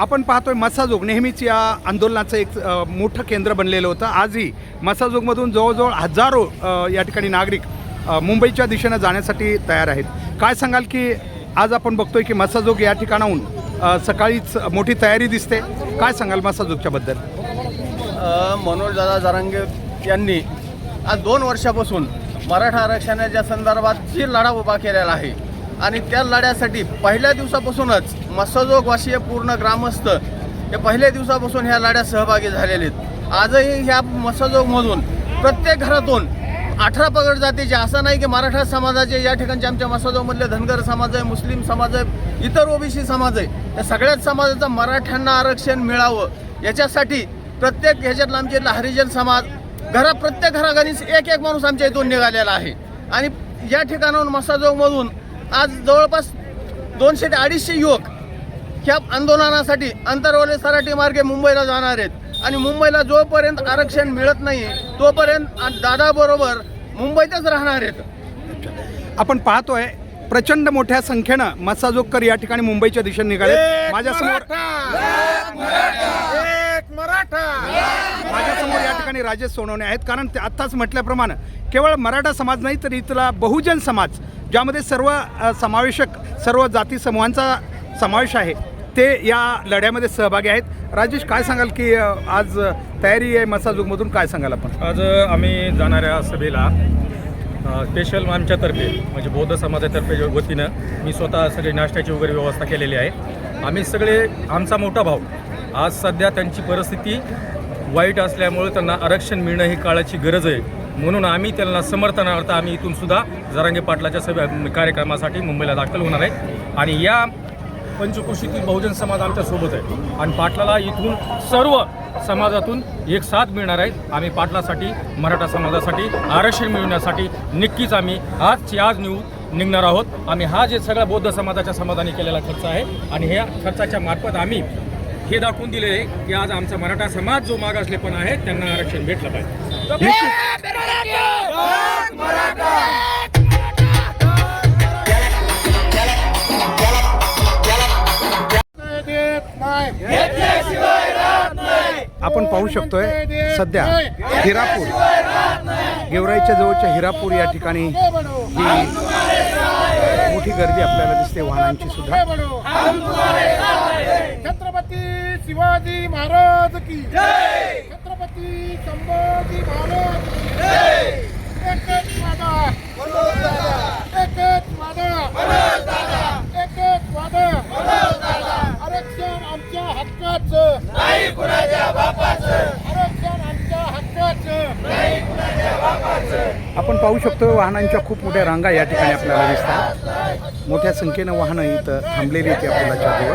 आपण पाहतोय मसाजोग नेहमीच या आंदोलनाचं एक मोठं केंद्र बनलेलं होतं. आजही मसाजोगमधून जवळजवळ हजारो या ठिकाणी नागरिक मुंबईच्या दिशेनं जाण्यासाठी तयार आहेत. काय सांगाल की आज आपण बघतोय की मसाजोग या ठिकाणाहून सकाळीच मोठी तयारी दिसते. काय सांगाल मसाजोगच्या बद्दल मनोज दादा जरांगे यांनी आज दोन वर्षापासून मराठा आरक्षणाच्या संदर्भात जी लढा उभा केलेला आहे आणि त्या लढ्यासाठी पहिल्या दिवसापासूनच मसाजोगवासीय पूर्ण ग्रामस्थ हे पहिल्या दिवसापासून ह्या लढ्यात सहभागी झालेले आहेत. आजही ह्या मसाजोगमधून प्रत्येक घरातून अठरा पगड जातीचे असं नाही की मराठा समाजाचे या ठिकाणचे आमच्या मसाजोमधले धनगर समाज आहे मुस्लिम समाज आहे इतर ओबीसी समाज आहे या सगळ्याच समाजाचं मराठ्यांना आरक्षण मिळावं. याच्यासाठी प्रत्येक ह्याच्यातला आमचे हरिजन समाज घरा प्रत्येक घराघरी एक एक माणूस आमच्या इथून निघालेला आहे. आणि या ठिकाणाहून मसाजोगमधून आज जवळपास दोनशे ते अडीचशे युवक ह्या आंदोलनासाठी अंतरवले सराटी मार्गे मुंबईला जाणार आहेत. आणि मुंबईला जोपर्यंत आरक्षण मिळत नाही तोपर्यंत दादाबरोबर मुंबईतच राहणार आहेत. आपण पाहतोय प्रचंड मोठ्या संख्येनं मसाजोगकर या ठिकाणी मुंबईच्या दिशेने निघाले माझ्यासमोर माझ्यासमोर या ठिकाणी राजेश सोनवणे आहेत. कारण ते आत्ताच म्हटल्याप्रमाणे केवळ मराठा समाज नाही तर इथला बहुजन समाज ज्यामध्ये सर्व समावेशक सर्व जाती समूहांचा समावेश आहे. ते या लढ्यामध्ये सहभागी आहेत. राजेश काय सांगाल की आज तयारी आहे मसाजोगमधून काय सांगाल आपण? आज आम्ही जाणाऱ्या सभेला स्पेशल आमच्यातर्फे म्हणजे बौद्ध समाजातर्फे वतीनं मी स्वतः सगळी नाश्त्याची वगैरे व्यवस्था केलेली आहे. आम्ही सगळे आमचा मोठा भाऊ आज सध्या त्यांची परिस्थिती वाईट असल्यामुळे त्यांना आरक्षण मिळणं ही काळाची गरज आहे. म्हणून आम्ही त्यांना समर्थनार्थ आम्ही इथून सुद्धा जरांगे पाटलाच्या सभे कार्यक्रमासाठी मुंबईला दाखल होणार आहे. आणि या पंचकोशीतील बहुजन समाज आमच्यासोबत आहे. आणि पाटलाला इथून सर्व समाजातून एक साथ मिळणार आहेत आम्ही पाटलासाठी मराठा समाजासाठी आरक्षण मिळवण्यासाठी नक्कीच आम्ही आजची आज निघू निघणार आहोत. आम्ही हा जे सगळा बौद्ध समाजाच्या समाजाने केलेला खर्च आहे आणि ह्या खर्चाच्या मार्फत आम्ही हे दाखवून दिले आहे की आज आमचा मराठा समाज जो मागासले पण आहे त्यांना आरक्षण भेटलं पाहिजे. आपण पाहू शकतोय सध्या हिरापूर गेवराईच्या जवळच्या हिरापूर या ठिकाणी ही मोठी गर्दी आपल्याला दिसते वाहनांची सुद्धा. छत्रपती शिवाजी महाराज की छत्रपती संभाजी महाराज आपण पाहू शकतो वाहनांच्या खूप मोठ्या रांगा या ठिकाणी आपल्याला दिसतात. मोठ्या संख्येनं वाहनं इथं थांबलेली आहेत या पुलाच्या जवळ